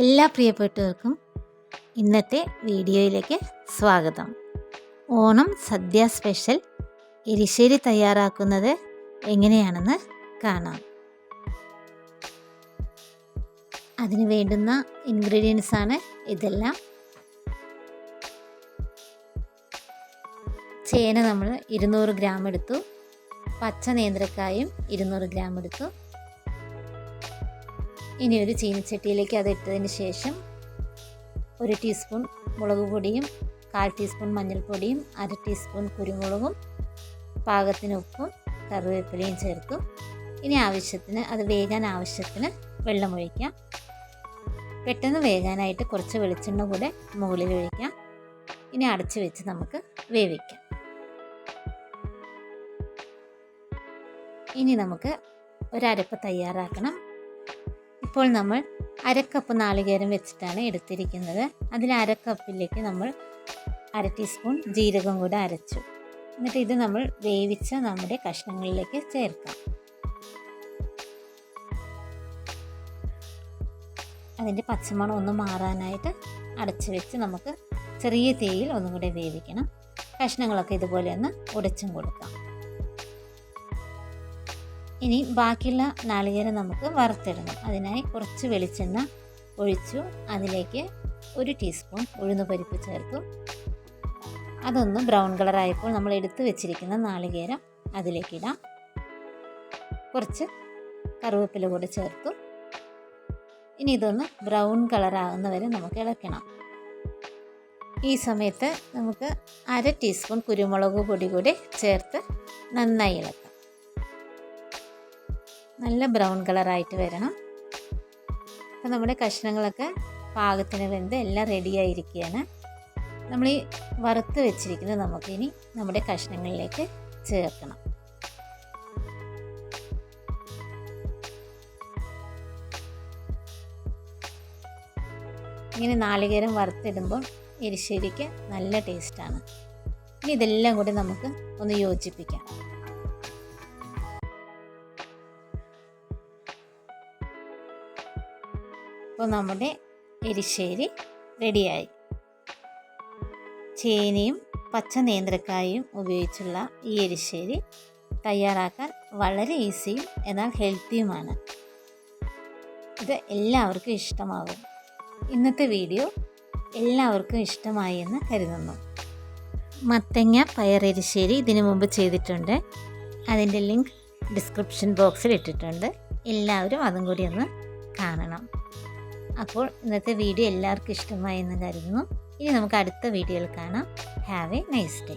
എല്ലാ പ്രിയപ്പെട്ടവർക്കും ഇന്നത്തെ വീഡിയോയിലേക്ക് സ്വാഗതം. ഓണം സദ്യ സ്പെഷ്യൽ എരിശ്ശേരി തയ്യാറാക്കുന്നത് എങ്ങനെയാണെന്ന് കാണാം. അതിന് വേണ്ടുന്ന ഇൻഗ്രീഡിയൻസ് ആണ് ഇതെല്ലാം. ചേന നമ്മൾ ഇരുന്നൂറ് ഗ്രാം എടുത്തു. പച്ച നേന്ത്രക്കായും ഇരുന്നൂറ് ഗ്രാം എടുത്തു. ഇനി ഒരു ചീനച്ചട്ടിയിലേക്ക് അത് ഇട്ടതിന് ശേഷം ഒരു ടീസ്പൂൺ മുളക് പൊടിയും കാൽ ടീസ്പൂൺ മഞ്ഞൾപ്പൊടിയും അര ടീസ്പൂൺ കുരുമുളകും പാകത്തിന് ഉപ്പും കറിവേപ്പിലയും ചേർക്കും ഇനി ആവശ്യത്തിന് അത് വേകാൻ ആവശ്യത്തിന് വെള്ളമൊഴിക്കാം പെട്ടെന്ന് വേകാനായിട്ട് കുറച്ച് വെളിച്ചെണ്ണ കൂടെ മുകളിൽ ഒഴിക്കാം. ഇനി അടച്ചു വെച്ച് നമുക്ക് വേവിക്കാം. ഇനി നമുക്ക് ഒരരപ്പ് തയ്യാറാക്കണം. ഇപ്പോൾ നമ്മൾ അരക്കപ്പ് നാളികേരം വെച്ചിട്ടാണ് എടുത്തിരിക്കുന്നത്. അതിൽ അരക്കപ്പിലേക്ക് നമ്മൾ അര ടീസ്പൂൺ ജീരകം കൂടെ അരച്ചു. എന്നിട്ട് ഇത് നമ്മൾ വേവിച്ച നമ്മുടെ കഷ്ണങ്ങളിലേക്ക് ചേർക്കാം. അതിന്റെ പച്ചമണം ഒന്ന് മാറാനായിട്ട് അടച്ചു വെച്ച് നമുക്ക് ചെറിയ തീയിൽ ഒന്നും കൂടെ വേവിക്കണം. കഷ്ണങ്ങളൊക്കെ ഇതുപോലെ ഒന്ന് ഉടച്ചും കൊടുക്കാം. ഇനി ബാക്കിയുള്ള നാളികേരം നമുക്ക് വറുത്തിടണം. അതിനായി കുറച്ച് വെളിച്ചെണ്ണ ഒഴിച്ചു. അതിലേക്ക് ഒരു ടീസ്പൂൺ ഉഴുന്നുപരിപ്പ് ചേർത്തു. അതൊന്ന് ബ്രൗൺ കളറായപ്പോൾ നമ്മൾ എടുത്തു വെച്ചിരിക്കുന്ന നാളികേരം അതിലേക്കിടാം കുറച്ച് കറിവേപ്പില കൂടെ ചേർത്തു. ഇനി ഇതൊന്ന് ബ്രൗൺ കളറാകുന്ന വരെ നമുക്ക് ഇളക്കണം. ഈ സമയത്ത് നമുക്ക് അര ടീസ്പൂൺ കുരുമുളക് പൊടി കൂടി ചേർത്ത് നന്നായി ഇളക്കാം. നല്ല ബ്രൗൺ കളറായിട്ട് വരണം. അപ്പോൾ നമ്മുടെ കഷ്ണങ്ങളൊക്കെ പാകത്തിന് വെന്ത് എല്ലാം റെഡിയായിരിക്കുകയാണ് നമ്മൾ ഈ വറുത്ത് വെച്ചിരിക്കുന്നത് നമുക്കിനി നമ്മുടെ കഷ്ണങ്ങളിലേക്ക് ചേർക്കണം. ഇങ്ങനെ നാളികേരം വറുത്തിടുമ്പോൾ എരിശ്ശേരിക്ക് നല്ല ടേസ്റ്റാണ് ഇനി ഇതെല്ലാം കൂടി നമുക്ക് ഒന്ന് യോജിപ്പിക്കാം. അപ്പോൾ നമ്മുടെ എരിശ്ശേരി റെഡിയായി. ചേനയും പച്ച നേന്ത്രക്കായും ഉപയോഗിച്ചുള്ള ഈ എരിശ്ശേരി തയ്യാറാക്കാൻ വളരെ ഈസിയും എന്നാൽ ഹെൽത്തിയുമാണ്. ഇത് എല്ലാവർക്കും ഇഷ്ടമാകും ഇന്നത്തെ വീഡിയോ എല്ലാവർക്കും ഇഷ്ടമായി എന്ന് കരുതുന്നു. മത്തങ്ങ പയറെരിശ്ശേരി ഇതിനു മുമ്പ് ചെയ്തിട്ടുണ്ട്. അതിന്റെ ലിങ്ക് ഡിസ്ക്രിപ്ഷൻ ബോക്സിൽ ഇട്ടിട്ടുണ്ട്. എല്ലാവരും അതും കൂടി ഒന്ന് കാണണം. അപ്പോൾ ഇന്നത്തെ വീഡിയോ എല്ലാവർക്കും ഇഷ്ടമായി എന്ന് കരുതുന്നു. ഇനി നമുക്ക് അടുത്ത വീഡിയോയിൽ കാണാം. Have A nice day